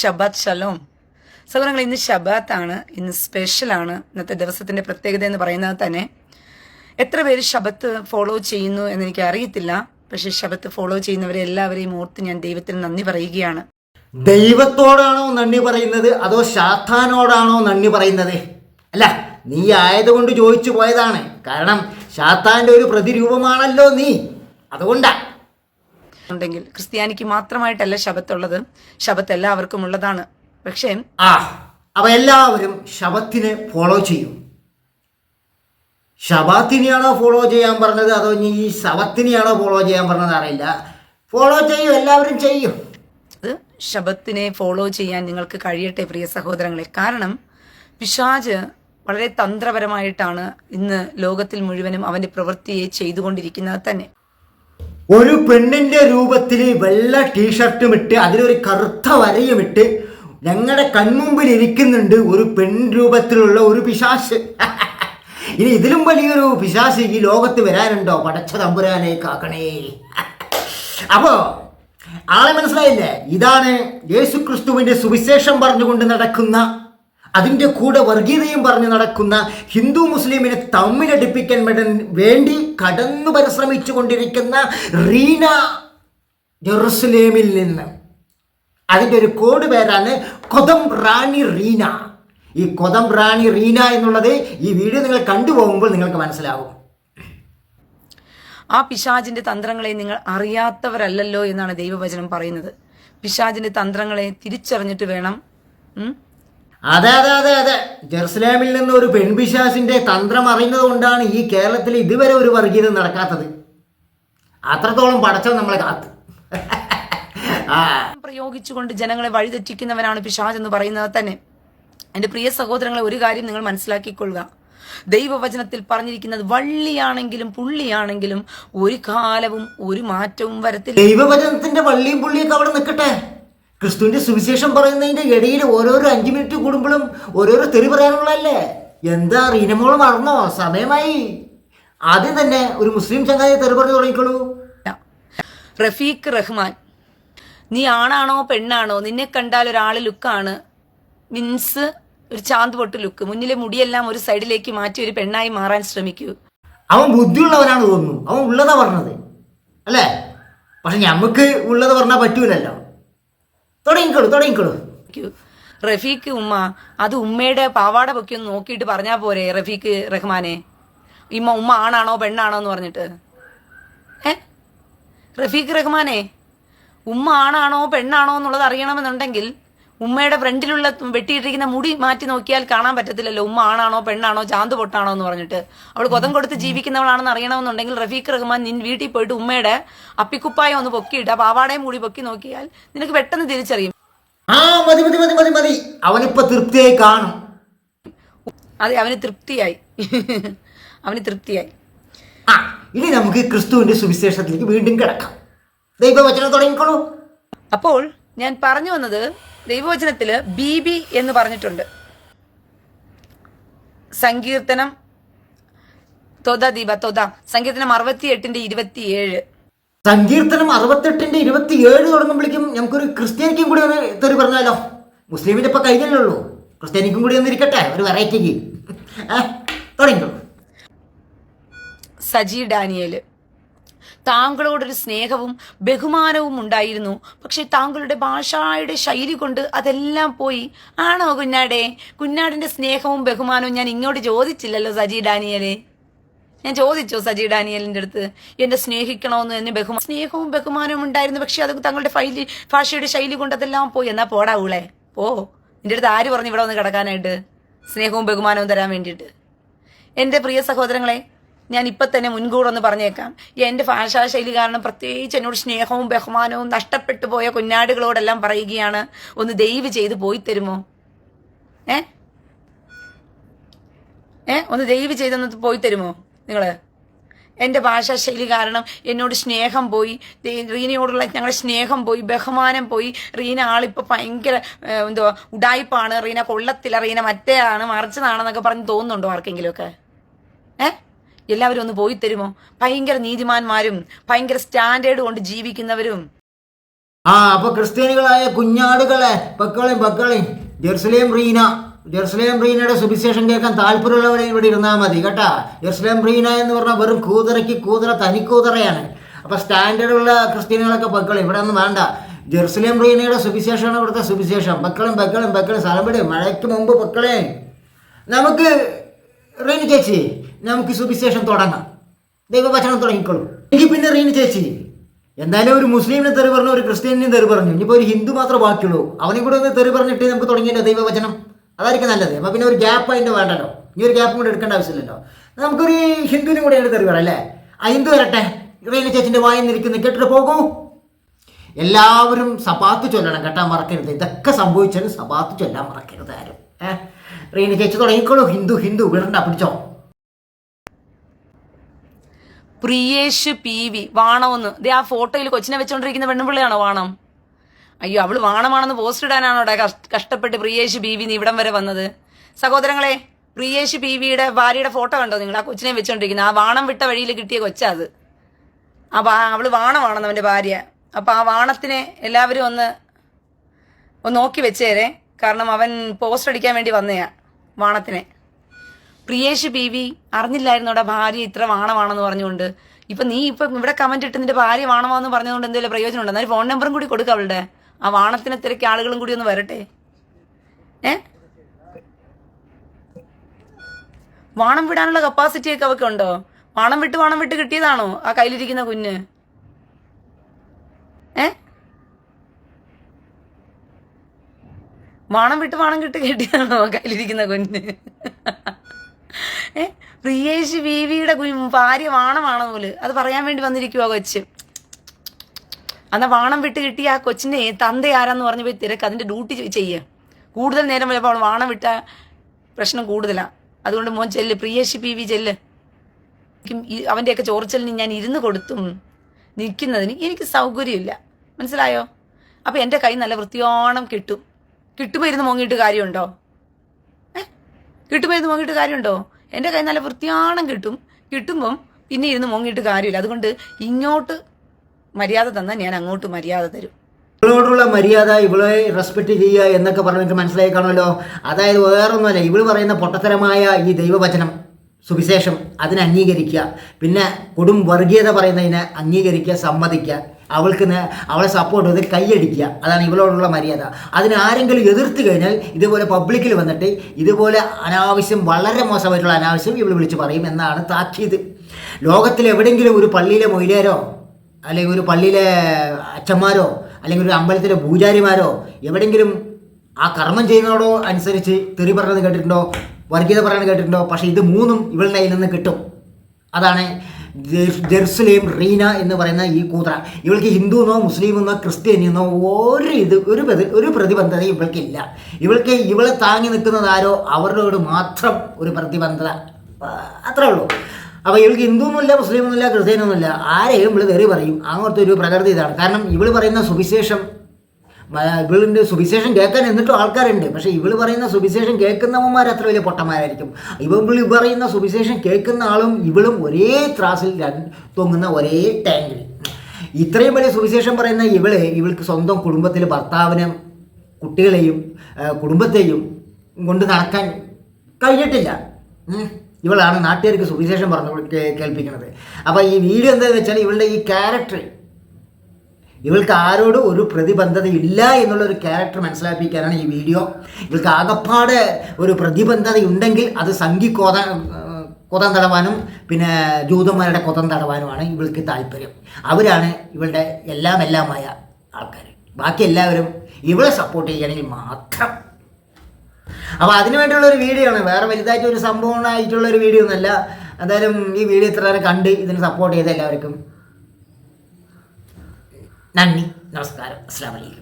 Shabbat Shalom സഹോദരങ്ങൾ ഇന്ന് ഷബാത്താണ് ഇന്ന് സ്പെഷ്യലാണ്. ഇന്നത്തെ ദിവസത്തിന്റെ പ്രത്യേകത എന്ന് പറയുന്നത് തന്നെ എത്ര പേര് ശബത്ത് ഫോളോ ചെയ്യുന്നു എന്ന് എനിക്ക് അറിയത്തില്ല. പക്ഷെ ശബത്ത് ഫോളോ ചെയ്യുന്നവരെ എല്ലാവരെയും ഓർത്ത് ഞാൻ ദൈവത്തിന് നന്ദി പറയുകയാണ്. ദൈവത്തോടാണോ നന്ദി പറയുന്നത്? അതോ ശാത്താനോടാണോ നന്ദി പറയുന്നത്? അല്ല നീ ആയതുകൊണ്ട് ചോദിച്ചു പോയതാണ്. കാരണം ശാത്താന്റെ ഒരു പ്രതിരൂപമാണല്ലോ നീ. അതുകൊണ്ടാ ഉണ്ടെങ്കിൽ ക്രിസ്ത്യാനിക്ക് മാത്രമായിട്ടല്ല ശബത്തുള്ളത്. ശബത്ത് എല്ലാവർക്കും ഉള്ളതാണ്. പക്ഷേ ആ അപ്പൊ എല്ലാവരും ശബത്തിനെ ഫോളോ ചെയ്യും. ശബാത്തിനെയാണോ ഫോളോ ചെയ്യാൻ പറഞ്ഞത്? അതോ ഇനി ഈ ശബത്തിനെയാണോ ഫോളോ ചെയ്യാൻ പറഞ്ഞത് അറിയില്ല. ഫോളോ ചെയ്യും എല്ലാവരും ചെയ്യും. അത് ശബത്തിനെ ഫോളോ ചെയ്യാൻ നിങ്ങൾക്ക് കഴിയട്ടെ പ്രിയ സഹോദരങ്ങളെ. കാരണം പിശാജ് വളരെ തന്ത്രപരമായിട്ടാണ് ഇന്ന് ലോകത്തിൽ മുഴുവനും അവന്റെ പ്രവൃത്തിയെ ചെയ്തുകൊണ്ടിരിക്കുന്നത് തന്നെ. ഒരു പെണ്ണിന്റെ രൂപത്തിൽ വെള്ള ടീഷർട്ടും ഇട്ട് അതിലൊരു കറുത്ത വരയും ഇട്ട് ഞങ്ങളുടെ കൺമുമ്പിൽ ഇരിക്കുന്നുണ്ട് ഒരു പെൺ രൂപത്തിലുള്ള ഒരു പിശാശ് ഇനി ഇതിലും വലിയൊരു പിശാശ് ഈ ലോകത്ത് വരാനുണ്ടോ? പടച്ച തമ്പുരാനെ കാക്കണേ അപ്പോ ആളെ മനസ്സിലായില്ലേ? ഇതാണ് യേശുക്രിസ്തുവിന്റെ സുവിശേഷം പറഞ്ഞുകൊണ്ട് നടക്കുന്ന അതിന്റെ കൂടെ വർഗീയതയും പറഞ്ഞ് നടക്കുന്ന ഹിന്ദു മുസ്ലിമിനെ തമ്മിലടിപ്പിക്കാൻ വേണ്ട- കടന്നു പരിശ്രമിച്ചു കൊണ്ടിരിക്കുന്ന റീന ജെറുസലേമിൽ നിന്ന്. അതിന്റെ ഒരു കോഡ് പേരാണ് കൊതം റാണി റീന. ഈ കൊതം റാണി റീന എന്നുള്ളത് ഈ വീഡിയോ നിങ്ങൾ കണ്ടുപോകുമ്പോൾ നിങ്ങൾക്ക് മനസ്സിലാവും ആ പിശാജിന്റെ തന്ത്രങ്ങളെ നിങ്ങൾ അറിയാത്തവരല്ലല്ലോ എന്നാണ് ദൈവവചനം പറയുന്നത്. പിശാജിന്റെ തന്ത്രങ്ങളെ തിരിച്ചറിഞ്ഞിട്ട് വേണം അതെ അതെ അതെ അതെ. ജെറുസലേമിൽ നിന്ന് ഒരു പെൺപിശാസിന്റെ തന്ത്രം അറിയുന്നത് കൊണ്ടാണ് ഈ കേരളത്തിൽ ഇതുവരെ ഒരു വർഗീയത നടക്കാത്തത്. അത്രത്തോളം പടച്ചവൻ നമ്മളെ കാത്ത്. പ്രയോഗിച്ചുകൊണ്ട് ജനങ്ങളെ വഴിതെറ്റിക്കുന്നവനാണ് പിശാജ് എന്ന് പറയുന്നത് തന്നെ. എന്റെ പ്രിയ സഹോദരങ്ങളെ ഒരു കാര്യം നിങ്ങൾ മനസ്സിലാക്കിക്കൊള്ളുക. ദൈവവചനത്തിൽ പറഞ്ഞിരിക്കുന്നത് വള്ളിയാണെങ്കിലും പുള്ളിയാണെങ്കിലും ഒരു കാലവും ഒരു മാറ്റവും വരത്തില്ല. ദൈവവചനത്തിന്റെ വള്ളിയും പുള്ളിയൊക്കെ അവിടെ നിൽക്കട്ടെ. ക്രിസ്തുവിന്റെ സുവിശേഷം പറയുന്നതിന്റെ ഇടയിൽ ഓരോരോ അഞ്ചു മിനിറ്റ് കൂടുമ്പോഴും ഓരോരോ തെറി പറയാനുള്ളതല്ലേ എന്താ റീനമോൾ മറന്നോ? സമയമായി. ആദ്യം തന്നെ ഒരു മുസ്ലിം ചങ്ങാതി തെറി പറഞ്ഞു തുടങ്ങിക്കോളൂ. റഫീഖ് റഹ്മാൻ നീ ആണാണോ പെണ്ണാണോ? നിന്നെ കണ്ടാൽ ഒരാൾ ലുക്കാണ്. മീൻസ് ഒരു ചാന്ത് പൊട്ട് ലുക്ക്. മുന്നിലെ മുടിയെല്ലാം ഒരു സൈഡിലേക്ക് മാറ്റി ഒരു പെണ്ണായി മാറാൻ ശ്രമിക്കൂ. അവൻ ബുദ്ധിയുള്ളവനാണ് തോന്നുന്നു. അവൻ ഉള്ളതാ പറഞ്ഞത്. അല്ലേ? പക്ഷെ നമുക്ക് ഉള്ളത് പറഞ്ഞാൽ പറ്റൂലല്ലോ. തുടങ്ങിക്കോളൂ തുടങ്ങിക്കോളൂ. ക്ക് റഫീഖ് ഉമ്മ അത് ഉമ്മയുടെ പാവാട പൊക്കി ഒന്ന് നോക്കിയിട്ട് പറഞ്ഞാ പോരെ റഫീഖ് റഹ്മാനെ. ഇമ്മ ഉമ്മ ആണാണോ പെണ്ണാണോ എന്ന് പറഞ്ഞിട്ട്? ഏ റഫീഖ് റഹ്മാനെ ഉമ്മ ആണാണോ പെണ്ണാണോ എന്നുള്ളത് അറിയണമെന്നുണ്ടെങ്കിൽ ഉമ്മയുടെ ഫ്രണ്ടിലുള്ള വെട്ടിയിട്ടിരിക്കുന്ന മുടി മാറ്റി നോക്കിയാൽ കാണാൻ പറ്റത്തില്ലല്ലോ. ഉമ്മ ആണാണോ പെണ്ണാണോ ചാന്ത് പൊട്ടാണോ എന്ന് പറഞ്ഞിട്ട്. അവൾ കൊതം കൊടുത്ത് ജീവിക്കുന്നവളാണെന്ന് അറിയണമെന്നുണ്ടെങ്കിൽ റഫീഖ് റഹ്മാൻ നിൻ വീട്ടിൽ പോയിട്ട് ഉമ്മയുടെ അപ്പിക്കുപ്പായം ഒന്ന് പൊക്കിയിട്ട് പാവാടയും മുടി പൊക്കി നോക്കിയാൽ നിനക്ക് പെട്ടെന്ന് തിരിച്ചറിയും. ആ മതി മതി മതി മതി മതി. അവനിപ്പോ തൃപ്തിയായി കാണും. അതെ അവന് തൃപ്തിയായി. അവന് തൃപ്തിയായി. ആ ഇനി നമുക്ക് ക്രിസ്തുവിന്റെ സുവിശേഷത്തിലേക്ക് വീണ്ടും കിടക്കാം. ദൈവവചനം തുടങ്ങിക്കോളൂ. അപ്പോൾ ഞാൻ പറഞ്ഞു വന്നത് ദൈവവചനത്തിൽ ബി ബി എന്ന് പറഞ്ഞിട്ടുണ്ട്. സങ്കീർത്തനം തൊത ദീപ തൊത സങ്കീർത്തനം അറുപത്തി എട്ടിന്റെ ഇരുപത്തിയേഴ്. സങ്കീർത്തനം അറുപത്തെട്ടിന്റെ ഇരുപത്തിയേഴ് തുടങ്ങുമ്പോഴേക്കും നമുക്കൊരു ക്രിസ്ത്യാനിക്കും കൂടി ഒന്ന് തെറി പറഞ്ഞാലോ? മുസ്ലിമിന്റെ ഇപ്പൊ കഴിഞ്ഞല്ലേ ഉള്ളൂ. ക്രിസ്ത്യാനിക്കും കൂടി ഒന്ന് ഇരിക്കട്ടെ ഒരു വെറൈറ്റിക്ക്. തുടങ്ങിക്കോളൂ സജി ഡാനിയേൽ. താങ്കളോടൊരു സ്നേഹവും ബഹുമാനവും ഉണ്ടായിരുന്നു. പക്ഷെ താങ്കളുടെ ഭാഷയുടെ ശൈലി കൊണ്ട് അതെല്ലാം പോയി. ആണോ കുഞ്ഞാടെ? കുഞ്ഞാടിന്റെ സ്നേഹവും ബഹുമാനവും ഞാൻ ഇങ്ങോട്ട് ചോദിച്ചില്ലല്ലോ സജി ഡാനിയലെ. ഞാൻ ചോദിച്ചോ സജി ഡാനിയലിന്റെ അടുത്ത്? എന്നെ സ്നേഹിക്കണമെന്ന് എന്നെ ബഹുമാനം സ്നേഹവും ബഹുമാനവും ഉണ്ടായിരുന്നു. പക്ഷെ അത് താങ്കളുടെ ഫൈലി ഭാഷയുടെ ശൈലി കൊണ്ട് അതെല്ലാം പോയി. എന്നാ പോടാ ഊളെ. പോ. നിന്റെ അടുത്ത് ആര് പറഞ്ഞു ഇവിടെ വന്ന് കിടക്കാനായിട്ട്? സ്നേഹവും ബഹുമാനവും തരാൻ വേണ്ടിയിട്ട്. എന്റെ പ്രിയ സഹോദരങ്ങളെ ഞാൻ ഇപ്പം തന്നെ മുൻകൂറൊന്ന് പറഞ്ഞേക്കാം. എന്റെ ഭാഷാശൈലി കാരണം പ്രത്യേകിച്ച് എന്നോട് സ്നേഹവും ബഹുമാനവും നഷ്ടപ്പെട്ടു പോയ കുഞ്ഞാടുകളോടെല്ലാം പറയുകയാണ്. ഒന്ന് ദയവ് ചെയ്ത് പോയി തരുമോ? ഏ? ഏ? ഒന്ന് ദയവ് ചെയ്തൊന്ന് പോയി തരുമോ നിങ്ങൾ എന്റെ ഭാഷാശൈലി കാരണം എന്നോട് സ്നേഹം പോയി. റീനയോടുള്ള ഞങ്ങളുടെ സ്നേഹം പോയി ബഹുമാനം പോയി. റീന ആളിപ്പോൾ ഭയങ്കര എന്തോ ഉടായ്പാണ്. റീന കൊള്ളത്തില്ല. റീന മറ്റേ ആണ് മറിച്ചതാണെന്നൊക്കെ പറഞ്ഞ് തോന്നുന്നുണ്ടോ ആർക്കെങ്കിലുമൊക്കെ? ഏ? എല്ലാവരും ഒന്ന് പോയി തരുമോ? ഭയങ്കര നീതിമാന്മാരും ഭയങ്കര സ്റ്റാൻഡേർഡ് കൊണ്ട് ജീവിക്കുന്നവരും. ആ അപ്പൊ ക്രിസ്ത്യാനികളായ കുഞ്ഞാടുകളെ പക്കളെയും പക്കളെയും ജെറുസലേം റീന ജെറുസലേം റീനയുടെ സുവിശേഷം കേൾക്കാൻ താല്പര്യമുള്ളവരെ ഇവിടെ ഇരുന്നാൽ മതി കേട്ടാ? ജെറുസലേം റീന എന്ന് പറഞ്ഞാൽ വെറും കൂതറയ്ക്ക് കൂതറ തനിക്കൂതറയാണ്. അപ്പൊ സ്റ്റാൻഡേർഡ് ഉള്ള ക്രിസ്ത്യാനികളൊക്കെ പക്കളെ ഇവിടെ ഒന്നും വേണ്ട. ജെറുസലേം റീനയുടെ സുവിശേഷമാണ് ഇവിടുത്തെ സുവിശേഷം. പക്കളും പക്കളും പക്കളും സ്ഥലം വിടും മഴയ്ക്ക് മുമ്പ് പക്കളെ നമുക്ക് റീന ചേച്ചി നമുക്ക് സുവിശേഷം തുടങ്ങാം. ദൈവവചനം തുടങ്ങിക്കോളൂ. എങ്കിൽ പിന്നെ റീന ചേച്ചി എന്തായാലും ഒരു മുസ്ലിമിനെ തെറി പറഞ്ഞു ഒരു ക്രിസ്ത്യനെ തെറി പറഞ്ഞു. ഇനിയിപ്പോൾ ഒരു ഹിന്ദു മാത്രം ബാക്കിയുള്ളൂ. അവനെ കൂടെ ഒന്ന് തെറി പറഞ്ഞിട്ട് നമുക്ക് തുടങ്ങിയല്ലോ ദൈവവചനം. അതായിരിക്കും നല്ലത്. അപ്പോൾ പിന്നെ ഒരു ഗ്യാപ്പ് അതിന്റെ വേണ്ടല്ലോ. ഇനി ഒരു ഗ്യാപ്പും കൂടെ എടുക്കേണ്ട ആവശ്യമില്ലല്ലോ. നമുക്കൊരു ഹിന്ദുവിനും കൂടെ തെറി പറയാം അല്ലേ? ആ ഹിന്ദു വരട്ടെ. റീന ചേച്ചിന്റെ വായിൽ നിൽക്കുന്ന കേട്ടിട്ട് പോകൂ. എല്ലാവരും സബാത്ത് ചൊല്ലണം കേട്ടാൻ മറക്കരുത്. ഇതൊക്കെ സംഭവിച്ചാലും സബാത്ത് ചൊല്ലാൻ മറക്കരുത് ആരും. ഏഹ് റീന ചേച്ചി തുടങ്ങിക്കോളൂ. ഹിന്ദു ഹിന്ദു വീടണ്ട പിടിച്ചോ. പ്രിയേഷ് പി വി വാണമെന്ന് ദേ ആ ഫോട്ടോയിൽ കൊച്ചിനെ വെച്ചോണ്ടിരിക്കുന്ന പെണ്ണുപിള്ളിയാണോ വാണം? അയ്യോ അവൾ വാണമാണെന്ന് പോസ്റ്റ് ഇടാനാണോ കഷ്ടപ്പെട്ട് പ്രിയേഷ് പി വി ഇവിടം വരെ വന്നത്? സഹോദരങ്ങളെ പ്രിയേഷ് പി വിയുടെ ഭാര്യയുടെ ഫോട്ടോ കണ്ടോ നിങ്ങൾ? ആ കൊച്ചിനെ വെച്ചോണ്ടിരിക്കുന്നത് ആ വാണം വിട്ട വഴിയിൽ കിട്ടിയ കൊച്ചാ അത്. ആ അവൾ വാണമാണെന്ന് അവന്റെ ഭാര്യ. അപ്പൊ ആ വാണത്തിനെ എല്ലാവരും ഒന്ന് ഒന്ന് നോക്കി വെച്ചേരെ. കാരണം അവൻ പോസ്റ്റ് അടിക്കാൻ വേണ്ടി വന്നയാ വാണത്തിനെ. പ്രിയേഷ് ബി വി അറിഞ്ഞില്ലായിരുന്നോടാ ഭാര്യ ഇത്ര വാണമാണെന്ന് പറഞ്ഞുകൊണ്ട്. ഇപ്പൊ നീ ഇപ്പൊ ഇവിടെ കമന്റ് ഇട്ട് നിന്റെ ഭാര്യ വാണമാന്ന് പറഞ്ഞതുകൊണ്ട് എന്തെങ്കിലും പ്രയോജനം ഉണ്ട് എന്നാൽ ഫോൺ നമ്പറും കൂടി കൊടുക്ക അവളുടെ. ആ വാണത്തിനെ തിരക്കി ആളുകളും കൂടി ഒന്ന് വരട്ടെ. ഏ? വാണം വിടാനുള്ള കപ്പാസിറ്റി ഒക്കെ വാണം വിട്ട് വാണം വിട്ട് കിട്ടിയതാണോ ആ കയ്യിലിരിക്കുന്ന കുഞ്ഞ് ഏ വാണം വിട്ട് വാണം കിട്ട് കെട്ടിയതാണോ കയ്യിലിരിക്കുന്ന കുഞ്ഞ്? ഏ? പ്രിയേഷ് ബീവിയുടെ ഭാര്യ വാണമാണോ പോൽ അത് പറയാൻ വേണ്ടി വന്നിരിക്കുവോ കൊച്ച്. അന്നാ വാണം വിട്ട് കിട്ടിയ ആ കൊച്ചിന്റെ തന്ത ആരാന്ന് പറഞ്ഞു പോയി തിരക്ക്. അതിന്റെ ഡ്യൂട്ടി ചെയ്യ. കൂടുതൽ നേരം വരുമ്പോൾ വാണം വിട്ട പ്രശ്നം കൂടുതലാ. അതുകൊണ്ട് മോൻ ചെല്ല്. പ്രിയേഷ് പി വി ചെല്ല്. അവന്റെയൊക്കെ ചോർച്ചലിന് ഞാൻ ഇരുന്ന് കൊടുത്തും നിൽക്കുന്നതിന് എനിക്ക് സൗകര്യമില്ല. മനസ്സിലായോ? അപ്പൊ എന്റെ കൈ നല്ല വൃത്തിയോണം കിട്ടും. കിട്ടുമ്പോൾ മുങ്ങിയിട്ട് കാര്യമുണ്ടോ? കിട്ടുമരുന്ന് മുങ്ങിയിട്ട് കാര്യമുണ്ടോ? എന്റെ കയ്യിൽ നല്ല വൃത്തിയാണം കിട്ടും. കിട്ടുമ്പം പിന്നെ ഇരുന്ന് മുങ്ങിയിട്ട് കാര്യമില്ല. അതുകൊണ്ട് ഇങ്ങോട്ട് മര്യാദ തന്നാൽ ഞാൻ അങ്ങോട്ട് മര്യാദ തരും. ഇവളോടുള്ള മര്യാദ ഇവളെ റെസ്പെക്ട് ചെയ്യുക എന്നൊക്കെ പറഞ്ഞ് നിങ്ങൾക്ക് മനസ്സിലായി കാണുമല്ലോ. അതായത് വേറൊന്നുമല്ല ഇവൾ പറയുന്ന പൊട്ടത്തരമായ ഈ ദൈവവചനം സുവിശേഷം അതിനെ അംഗീകരിക്കുക. പിന്നെ കൊടും വർഗീയത പറയുന്നതിനെ അംഗീകരിക്കുക സമ്മതിക്കുക. അവൾക്ക് അവളെ സപ്പോർട്ട് ചെയ്ത് കൈയടിക്കുക. അതാണ് ഇവളോടുള്ള മര്യാദ. അതിന് ആരെങ്കിലും എതിർത്ത് കഴിഞ്ഞാൽ ഇതുപോലെ പബ്ലിക്കിൽ വന്നിട്ട് ഇതുപോലെ അനാവശ്യം വളരെ മോശമായിട്ടുള്ള അനാവശ്യം ഇവൾ വിളിച്ച് പറയും എന്നാണ് താക്കീത് ലോകത്തിൽ എവിടെയെങ്കിലും ഒരു പള്ളിയിലെ മൊയിലേരോ അല്ലെങ്കിൽ ഒരു പള്ളിയിലെ അച്ഛന്മാരോ അല്ലെങ്കിൽ ഒരു അമ്പലത്തിലെ പൂജാരിമാരോ എവിടെയെങ്കിലും ആ കർമ്മം ചെയ്യുന്നതോടോ അനുസരിച്ച് തെറി പറഞ്ഞത് കേട്ടിട്ടുണ്ടോ വർഗീയത പറയുന്നത് കേട്ടിട്ടുണ്ടോ പക്ഷേ ഇത് മൂന്നും ഇവളുടെ കയ്യിൽ നിന്ന് കിട്ടും. അതാണ് ജെറുസലേം റീന എന്ന് പറയുന്ന ഈ കൂതറ. ഇവൾക്ക് ഹിന്ദു എന്നോ മുസ്ലിം എന്നോ ക്രിസ്ത്യൻ എന്നോ ഒരു ഇത് ഒരു ഒരു പ്രതിബന്ധത ഇവൾക്കില്ല. ഇവൾക്ക് ഇവളെ താങ്ങി നിൽക്കുന്നത് ആരോ അവരോട് മാത്രം ഒരു പ്രതിബന്ധത അത്രേ ഉള്ളൂ. അപ്പോൾ ഇവൾക്ക് ഹിന്ദുവൊന്നുമില്ല മുസ്ലിമൊന്നുമില്ല ക്രിസ്ത്യാനൊന്നുമില്ല. ആരെയും ഇവൾ തെറി പറയും. അങ്ങനത്തെ ഒരു പ്രകൃതി ഇതാണ്. കാരണം ഇവൾ പറയുന്ന സുവിശേഷം ഇവളിന്റെ സുവിശേഷം കേൾക്കാൻ എന്നിട്ടും ആൾക്കാരുണ്ട്. പക്ഷെ ഇവൾ പറയുന്ന സുവിശേഷം കേൾക്കുന്നവന്മാർ അത്ര വലിയ പൊട്ടന്മാരായിരിക്കും. ഇവ ഇവൾ പറയുന്ന സുവിശേഷം കേൾക്കുന്ന ആളും ഇവളും ഒരേ ത്രാസിൽ തൊങ്ങുന്ന ഒരേ ടാങ്കിൽ ഇത്രയും വലിയ സുവിശേഷം പറയുന്ന ഇവൾ ഇവൾക്ക് സ്വന്തം കുടുംബത്തിൽ ഭർത്താവിനെ കുട്ടികളെയും കുടുംബത്തെയും കൊണ്ട് നടക്കാൻ കഴിഞ്ഞിട്ടില്ല. ഇവളാണ് നാട്ടുകാർക്ക് സുവിശേഷം പറഞ്ഞു കേൾപ്പിക്കുന്നത്. അപ്പോൾ ഈ വീഡിയോ എന്താണെന്ന് വെച്ചാൽ ഇവളുടെ ഈ ക്യാരക്ടർ ഇവൾക്ക് ആരോടും ഒരു പ്രതിബന്ധത ഇല്ല എന്നുള്ള ഒരു ക്യാരക്ടർ മനസ്സിലാക്കിക്കാനാണ് ഈ വീഡിയോ ഇവൾക്ക് ആകപ്പാടെ ഒരു പ്രതിബന്ധത ഉണ്ടെങ്കിൽ അത് സംഘി കോത കൊതം തടവാനും പിന്നെ ജൂതന്മാരുടെ കൊതം തടവാനുമാണ് ഇവൾക്ക് താല്പര്യം. അവരാണ് ഇവളുടെ എല്ലാം എല്ലാമായ ആൾക്കാർ ബാക്കി എല്ലാവരും ഇവളെ സപ്പോർട്ട് ചെയ്യണമെങ്കിൽ മാത്രം. അപ്പോൾ അതിനു വേണ്ടിയുള്ള ഒരു വീഡിയോ ആണ്. വേറെ വലുതായിട്ട് ഒരു സംഭവമായിട്ടുള്ള ഒരു വീഡിയോ ഒന്നുമല്ല. എന്തായാലും ഈ വീഡിയോ ഇത്ര കണ്ട് ഇതിന് സപ്പോർട്ട് ചെയ്ത എല്ലാവർക്കും നന്ദി. നമസ്കാരം. അസ്സാം വലൈക്കും